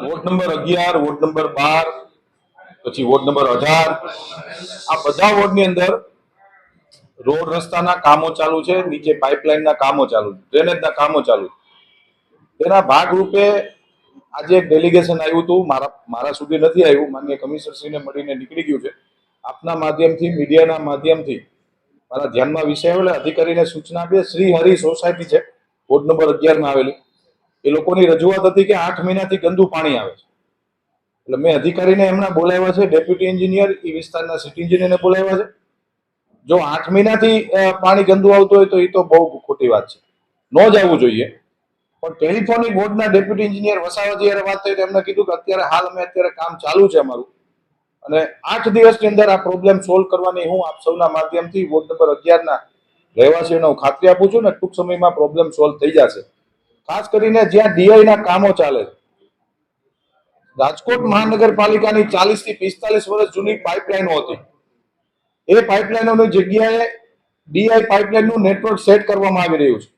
Ward number અગિયાર, ward number બાર, પછી વોર્ડ નંબર અઢાર. આ બધા વોર્ડની અંદર રોડ રસ્તાના કામો ચાલુ છે, નીચે પાઇપલાઇનના કામો ચાલુ છે, ડ્રેનેજના કામો ચાલુ છે. તેના ભાગરૂપે આજે એક ડેલિગેશન આવ્યું હતું, મારા મારા સુધી નથી આવ્યું, માન્ય કમિશનરશ્રીને મળીને નીકળી ગયું છે. આપના માધ્યમથી, મીડિયાના માધ્યમથી મારા ધ્યાનમાં વિષય આવેલા, અધિકારીને સૂચના આપીએ, શ્રી હરિ સોસાયટી છે, વોર્ડ નંબર અગિયારમાં આવેલી. એ લોકોની રજૂઆત હતી કે આઠ મહિનાથી ગંદુ પાણી આવે છે. એટલે મેં અધિકારીને એમના બોલાવ્યા છે, ડેપ્યુટી એન્જિનિયર, એ વિસ્તારના સિટી એન્જિનિયરને બોલાવ્યા છે. જો આઠ મહિનાથી પાણી ગંદુ આવતું હોય તો એ તો બહુ ખોટી વાત છે. ન જ આવવું જોઈએ. પણ ટેલિફોનિક બોર્ડના ડેપ્યુટી એન્જિનિયર વસાવા જયારે વાત થઈ તો એમને કીધું કે અત્યારે હાલ અમે અત્યારે કામ ચાલુ છે અમારું. અને આઠ દિવસની અંદર આ પ્રોબ્લેમ સોલ્વ કરવાની હું આપ સૌના માધ્યમથી વોર્ડ નંબર અગિયારના રહેવાસીઓને હું ખાતરી આપું છું ને ટૂંક સમયમાં પ્રોબ્લેમ સોલ્વ થઈ જશે. ખાસ કરીને જ્યાં ડીઆઈ ના કામો ચાલે રાજકોટ મહાનગરપાલિકાની ચાલીસથી પિસ્તાલીસ વર્ષ જૂની પાઇપલાઇનો હતી. એ પાઇપલાઇનોની જગ્યાએ ડીઆઈ પાઇપલાઇનનું નેટવર્ક સેટ કરવામાં આવી રહ્યું છે.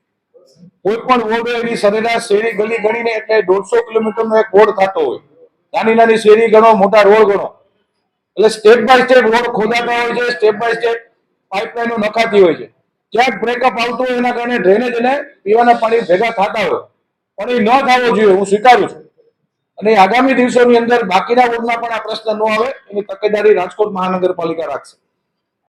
કોઈ પણ વોર્ડ હોય એની સરેરાશ શેરી ગલી ગણીને એટલે દોઢસો કિલોમીટરનો એક વોર્ડ થતો હોય. નાની નાની શેરી ગણો, મોટા રોડ ગણો. એટલે સ્ટેપ બાય સ્ટેપ રોડ ખોદાતા હોય છે સ્ટેપ બાય સ્ટેપ પાઇપલાઇનો નખાતી હોય છે. ક્યાંક બ્રેકઅપ આવતું હોય એના કારણે ડ્રેનેજ અને પીવાના પાણી ભેગા થતા હોય. પણ એ ન થવો જોઈએ, હું સ્વીકારું છું. અને આગામી દિવસોની અંદર બાકીના વોર્ડમાં પણ આ પ્રશ્ન ન આવે, એની તકેદારી રાજકોટ મહાનગરપાલિકા રાખશે.